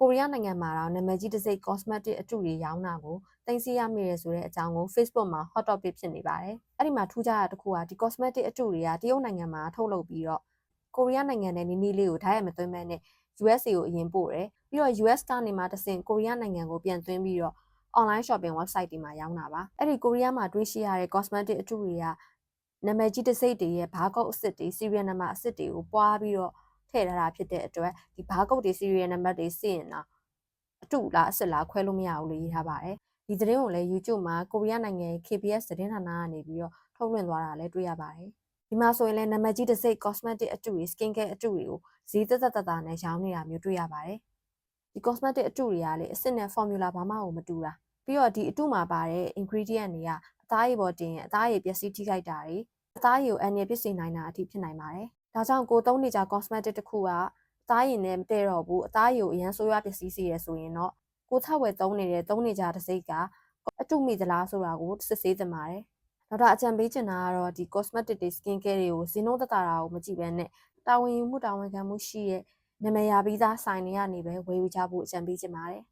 ကိုရီးယားနိုင်ငံမှာတော့နာမည်ကြီးတစ်စိတ် cosmetic အတုတွေရောင်းတာကိုတင်စီရမိရဲဆိုတဲ့အကြောင်းကို Facebook မှာ hot topic ဖြစ်နေပါတယ်။အဲ့ဒီမှာထူးခြားတာတစ်ခုကဒီ cosmetic အတုတွေကတရုတ်နိုင်ငံမှာထုတ်လုပ်ပြီးတော့ကိုရီးယားနိုင်ငံနဲ့နီးနီးလေးကိုဓာတ်ရိုက်မသွင်းမဲနဲ့ USA ကိုအရင်ပို့တယ်။ပြီးတော့ US ကနေမှတဆင့်ကိုရီးယားနိုင်ငံကိုပြန်သွင်းပြီးတော့ online shopping website တွေမှာရောင်းတာပါ။အဲ့ဒီကိုရီးယားမှာတွေ့ရှိရတဲ့ cosmetic အတုတွေကနာမည်ကြီးတစ်စိတ်တွေရဲ့ဘာကုတ်အစ်စ်တွေ serial number အစ်စ်တွေကိုပွားပြီးတော့ ထည့်ထားတာဖြစ်တဲ့အတွက်ဒီဘာကုတ်တွေ serial number တွေစစ်ရင်တော့အတုလားအစ်စ်လားခွဲလို့မရဘူးလို့ရေးထားပါတယ်ဒီသတင်းကိုလည်း YouTube မှာကိုရီးယားနိုင်ငံရဲ့ KBS သတင်းဌာနကနေပြီးတော့ထုတ်လွှင့်သွားတာလည်းတွေ့ရပါတယ်ဒီမှာဆိုရင်လည်းနာမည်ကြီးတစ်စိတ် cosmetic အတုတွေ skin care အတုတွေကိုဈေးသက်သက်သက်သက်နဲ့ရောင်းနေတာမျိုးတွေ့ရပါတယ်ဒီ cosmetic အတုတွေကလေအစ်စ်နဲ့ formula ဘာမှကိုမတူတာပြီးတော့ဒီအတုမှာပါတဲ့ ingredient တွေကအသားရည်ပေါ်တင်ရင်အသားရည်ပျက်စီးထိခိုက်တာတွေအသားရည်ကိုအန်ရည်ဖြစ်စေနိုင်တာအထိဖြစ်နိုင်ပါတယ် ဒါကြောင့်ကိုသုံးနေကြ cosmetic တစ်ခုကအသားရည်နဲ့မတည့်တော့ဘူးအသားရည်ကိုအရန်ဆိုးရွားပျက်စီးစေရဆိုရင်တော့ကိုထက်ဝယ်သုံးနေတဲ့သုံးနေကြတစ်စိတ်ကအတုမိသလားဆိုတာကိုစစ်ဆေးသင့်ပါတယ်နောက်တော့အကြံပေးချင်တာကတော့ဒီ cosmetic တွေ skin care တွေကိုဇင်းနှုန်းသက်သာတာကိုမကြည့်ဘဲနဲ့တာဝန်ယူမှုတာဝန်ခံမှုရှိရဲ့နာမည်ရပြီးသားဆိုင်တွေကနေပဲဝယ်ယူကြဖို့အကြံပေးချင်ပါတယ်